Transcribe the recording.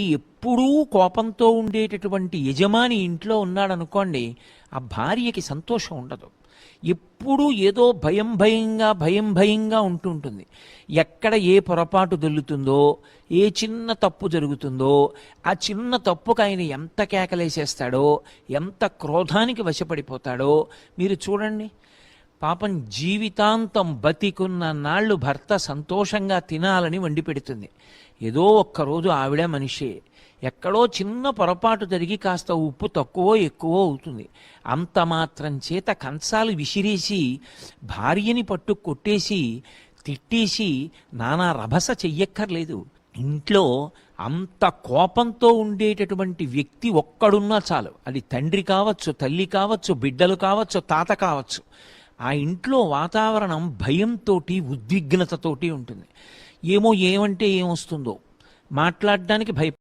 ఎప్పుడూ కోపంతో ఉండేటటువంటి యజమాని ఇంట్లో ఉన్నాడనుకోండి ఆ భార్యకి సంతోషం ఉండదు. ఎప్పుడూ ఏదో భయం భయంగా భయం భయంగా ఉంటుంటుంది ఎక్కడ ఏ పొరపాటు దొల్లుతుందో ఏ చిన్న తప్పు జరుగుతుందో ఆ చిన్న తప్పుకు ఆయన ఎంత కేకలేసేస్తాడో ఎంత క్రోధానికి వశపడిపోతాడో మీరు చూడండి. పాపం జీవితాంతం బతికున్న నాళ్ళు భర్త సంతోషంగా తినాలని వండి పెడుతుంది. ఏదో ఒక్కరోజు ఆవిడ మనిషే. ఎక్కడో చిన్న పొరపాటు జరిగి కాస్త ఉప్పు తక్కువ ఎక్కువ అవుతుంది. అంత మాత్రం చేత కంచాలు విసిరేసి భార్యని పట్టు కొట్టేసి తిట్టేసి నానా రభస చెయ్యక్కర్లేదు. ఇంట్లో అంత కోపంతో ఉండేటటువంటి వ్యక్తి ఒక్కడున్నా చాలు. అది తండ్రి కావచ్చు తల్లి కావచ్చు బిడ్డలు కావచ్చు తాత కావచ్చు. ఆ ఇంట్లో వాతావరణం భయంతోటి ఉద్విగ్నతతోటి ఉంటుంది. ఏమో ఏమంటే ఏమొస్తుందో. మాట్లాడడానికి భయ